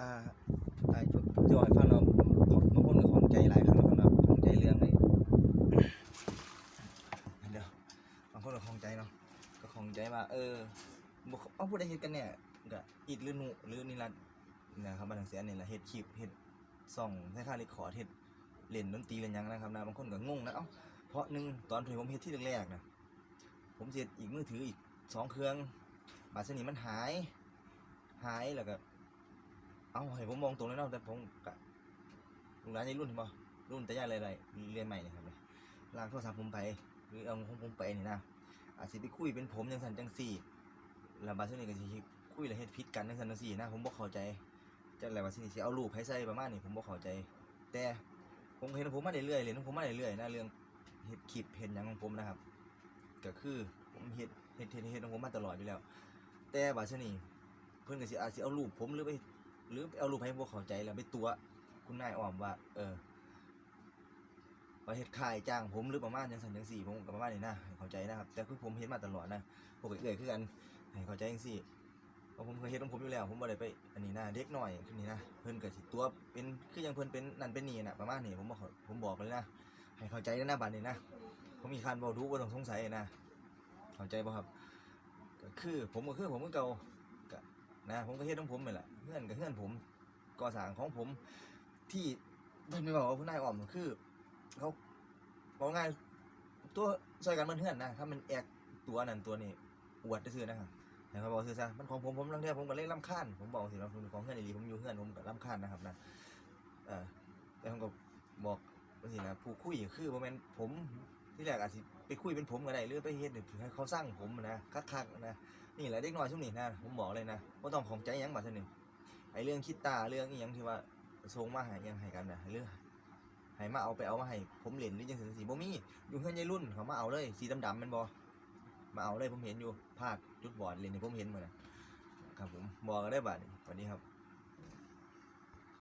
อ่าไอ้อกให้ฟังเนาบางคนก็ของใจหลายครั้งแล้วครับของใจเรื่องไอ้เดี๋ยวบางคนก็ของใจเนาะก็ของใจว่าเออบ่เอาผู้ใดเฮ็ดกันเนี่ยก็อีดหรือหนุหรือนิรันดร์นะครับมางเสียนี่แหละเฮ็ดคลิปเฮ็ดซ่องคล้ายๆเรคคอร์ดเฮ็ดเล่นดนตรีเล่นยังนะครับนะบางคนก็งงนะเอ้าเพราะหนึ่งตอนที่ผมเฮ็ดที่แรกๆนะผมเฮ็ดอีกมือถืออีกสองเครื่องบาดเสยนี้มันหาย หายแล้วก็ เอาให้ผมมองตรงเลยเนาะแต่ผมกะลุงร้านนี้รุ่นเห็นบ่รุ่นแต่ย่าอะไรๆเรียนใหม่นี่ครับเลยลากโทรศัพท์ผมไปหรือเอาของผมไปนี่นะอาจสิไปคุยเป็นผมจังสันจังสี่แล้วบาดนี้ก็สิคุยแล้วเฮ็ดผิดกันจังสันจังสี่นะผมบ่เข้าใจจังไรบาดนี้สิเอารูปให้ใส่ประมาณนี้ผมบ่เข้าใจ แต่ผมเห็นผมมาเรื่อยๆเรียนผมมาเรื่อยๆนะเรื่องเฮ็ดคลิปเฮ็ดหยังของผมนะครับ ก็คือผมเฮ็ดเฮ็ดเฮ็ดเฮ็ดของผมมาตลอดอยู่แล้ว แต่บาดนี้เพิ่อนก็สิอาจสิเอารูปผมหรือไป หรือเอารูปให้พวกเข้าใจแล้วไปตัว คุณนายอ้อมว่า เออประเทศค่ายจ้างผมหรือประมาณจังสันจังสี่ผมก็ประมาณนี้นะให้เข้าใจนะครับ แต่คือผมเห็นมาตลอดนะพวกเอื่อยคือกันให้เข้าใจจังสี่เพราะผมเคยเห็นของผมอยู่แล้ว ผมบ่ได้ไปอันนี้นะเด็กหน่อยคือนี้นะเพิ่นก็สิตัวเป็นคือยังเพิ่นเป็นนั่นเป็นนี่นะประมาณนี้ผมบอกผมบอกเลยนะให้เข้าใจนะหน้าบัดนี้นะผมมีคันบ่รู้บ่ต้องสงสัยนะเข้าใจบ่ครับก็คือผมก็คือผมก็เก่า นะผมก็เฮ็ดของผมนี่แหละเพื่อนกับเพื่อนผมก่อสร้างของผมที่เพิ่นไม่บอกว่าผู้นายอ้อมคือเขาบอกง่ายตัวซอยกันมันเพื่อนนะถ้ามันแอกตัวนั้นตัวนี้อวดซื่อนะครับแต่เขาบอกซื่อซะมันของผมผมลังเทียผมก็เลยรำคาญผมบอกสิว่าผมของเพื่อนอีหลีผมอยู่เพื่อนผมก็รำคาญนะครับนะเออแต่ผมก็บอกว่าสินะผู้คุยคือบ่แม่นผม ที่แรกอาจสิไปคุยเป็นผมก็ได้หรือไปเฮ็ดให้เขาสร้างผมนะคักๆนะนี่แหละเด็กน้อยช่วงนี้นะผมบอกเลยนะว่าต้องของใจยังบัดเทอนี่ไอเรื่องคิดตาเรื่องอีหยังที่ว่าส่งมาให้ยังให้กันนะเรื่องให้มาเอาไปเอามาให้ผมเล่นหรือจังซี่สิบ่มีอยู่เฮือนยายรุ่นเขามาเอาเลยสีดำๆแม่นบ่มาเอาเลยผมเห็นอยู่ภาคจุดบอดเล่นให้ผมเห็นหมดนะครับผมบอกกันได้บัดสวัสดีครับ